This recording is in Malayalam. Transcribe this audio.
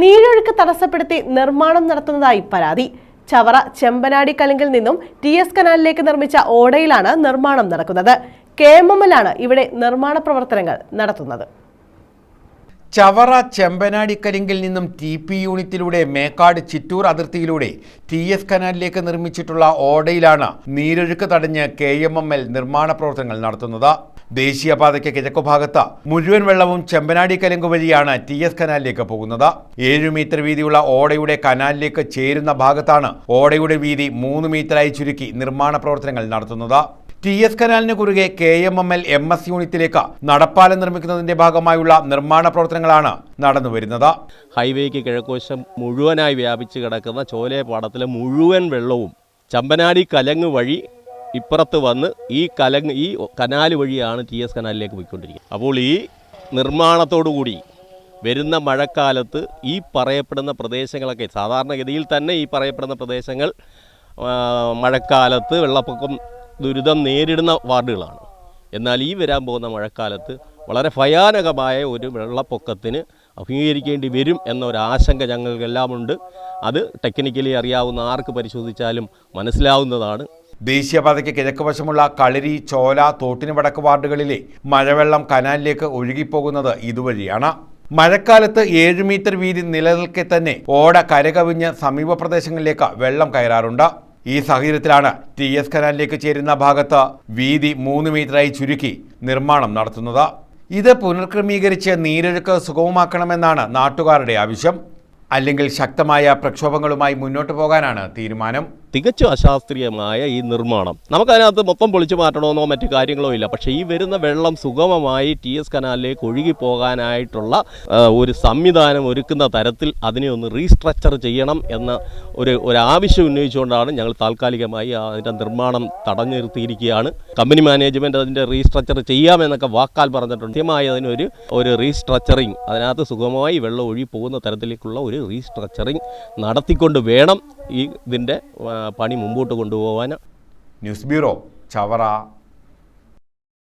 നീരൊഴുക്ക് തടസ്സപ്പെടുത്തി നിർമ്മാണം നടത്തുന്നതായി പരാതി. ചവറ ചെമ്പനാടി കലങ്കിൽ നിന്നും ടി എസ് കനാലിലേക്ക് നിർമ്മിച്ച ഓടയിലാണ് നിർമ്മാണം നടക്കുന്നത്. കെ എം ഇവിടെ നിർമ്മാണ പ്രവർത്തനങ്ങൾ നടത്തുന്നത്. ചവറ ചെമ്പനാടിക്കരിങ്കിൽ നിന്നും ടി പി യൂണിറ്റിലൂടെ മേക്കാട് ചിറ്റൂർ അതിർത്തിയിലൂടെ ടി എസ് കനാലിലേക്ക് നിർമ്മിച്ചിട്ടുള്ള ഓടയിലാണ് നീരൊഴുക്ക് തടഞ്ഞ് കെ എം എം എൽ നിർമ്മാണ പ്രവർത്തനങ്ങൾ നടത്തുന്നത്. ദേശീയപാതയ്ക്ക് കിഴക്കു ഭാഗത്ത് മുഴുവൻ വെള്ളവും ചെമ്പനാടി കലുങ്ക് വഴിയാണ് ടി എസ് കനാലിലേക്ക് പോകുന്നത്. ഏഴു മീറ്റർ വീതിയുള്ള ഓടയുടെ കനാലിലേക്ക് ചേരുന്ന ഭാഗത്താണ് ഓടയുടെ വീതി മൂന്ന് മീറ്ററായി ചുരുക്കി നിർമ്മാണ പ്രവർത്തനങ്ങൾ നടത്തുന്നത്. ടി എസ് കനാലിന് കുറുകെ K M M L M S യൂണിറ്റിലേക്ക് നടപ്പാലം നിർമ്മിക്കുന്നതിന്റെ ഭാഗമായുള്ള നിർമ്മാണ പ്രവർത്തനങ്ങളാണ് നടന്നുവരുന്നത് ഹൈവേക്ക് കിഴക്കുവശം മുഴുവനായി വ്യാപിച്ചു കിടക്കുന്ന ചോലയപാടത്തിലെ മുഴുവൻ വെള്ളവും ചമ്പനാടി കലങ്ങ് വഴി ഇപ്പുറത്ത് വന്ന് ഈ കലങ് ഈ കനാൽ വഴിയാണ് ടി എസ് കനാലിലേക്ക് പോയിക്കൊണ്ടിരിക്കുന്നത്. അപ്പോൾ ഈ നിർമ്മാണത്തോടു കൂടി വരുന്ന മഴക്കാലത്ത് ഈ പറയപ്പെടുന്ന പ്രദേശങ്ങളൊക്കെ സാധാരണഗതിയിൽ തന്നെ ഈ പറയപ്പെടുന്ന പ്രദേശങ്ങൾ മഴക്കാലത്ത് വെള്ളപ്പൊക്കം ദുരിതം നേരിടുന്ന വാർഡുകളാണ്. എന്നാൽ ഈ വരാൻ പോകുന്ന മഴക്കാലത്ത് വളരെ ഭയാനകമായ ഒരു വെള്ളപ്പൊക്കത്തിന് അഭിമുഖീകരിക്കേണ്ടി വരും എന്നൊരാശങ്ക ഞങ്ങൾക്കെല്ലാമുണ്ട്. അത് ടെക്നിക്കലി അറിയാവുന്ന ആർക്ക് പരിശോധിച്ചാലും മനസ്സിലാവുന്നതാണ്. ദേശീയപാതയ്ക്ക് കിഴക്ക് വശമുള്ള കളരി ചോല തോട്ടിന് വടക്ക് വാർഡുകളിലെ മഴവെള്ളം കനാലിലേക്ക് ഒഴുകിപ്പോകുന്നത് ഇതുവഴിയാണ്. മഴക്കാലത്ത് ഏഴ് മീറ്റർ വീതി നിലനിൽക്കെ തന്നെ ഓട കരകവിഞ്ഞ് സമീപ പ്രദേശങ്ങളിലേക്ക് വെള്ളം കയറാറുണ്ട്. ഈ സാഹചര്യത്തിലാണ് ടി എസ് കനാലിലേക്ക് ചേരുന്ന ഭാഗത്ത് വീതി മൂന്ന് മീറ്ററായി ചുരുക്കി നിർമ്മാണം നടത്തുന്നത്. ഇത് പുനർക്രമീകരിച്ച് നീരൊഴുക്ക് സുഗമമാക്കണമെന്നാണ് നാട്ടുകാരുടെ ആവശ്യം. അല്ലെങ്കിൽ ശക്തമായ പ്രക്ഷോഭങ്ങളുമായി മുന്നോട്ടു പോകാനാണ് തീരുമാനം. തികച്ചും അശാസ്ത്രീയമായ ഈ നിർമ്മാണം. നമുക്കതിനകത്ത് മൊത്തം പൊളിച്ചു മാറ്റണമെന്നോ മറ്റു കാര്യങ്ങളോ ഇല്ല. പക്ഷേ ഈ വരുന്ന വെള്ളം സുഗമമായി ടി എസ് കനാലിലേക്ക് ഒഴുകി പോകാനായിട്ടുള്ള ഒരു സംവിധാനം ഒരുക്കുന്ന തരത്തിൽ അതിനെ ഒന്ന് റീസ്ട്രക്ചർ ചെയ്യണം എന്ന ഒരു ഒരു ആവശ്യം ഉന്നയിച്ചുകൊണ്ടാണ് ഞങ്ങൾ താൽക്കാലികമായി അതിന്റെ നിർമ്മാണം തടഞ്ഞു നിർത്തിയിരിക്കുകയാണ് കമ്പനി മാനേജ്മെന്റ് അതിന്റെ റീസ്ട്രക്ചർ ചെയ്യാമെന്നൊക്കെ വാക്കാൽ പറഞ്ഞിട്ടുണ്ട്. കൃത്യമായി അതിനൊരു ഒരു റീസ്ട്രക്ചറിങ് അതിനകത്ത് സുഗമമായി വെള്ളം ഒഴുകി പോകുന്ന തരത്തിലേക്കുള്ള ഒരു റീസ്ട്രക്ചറിങ് നടത്തിക്കൊണ്ട് വേണം. ഈ ഇതിന്റെ പണി മുമ്പോട്ട് കൊണ്ടുപോകാൻ ന്യൂസ് ബ്യൂറോ ചവറ.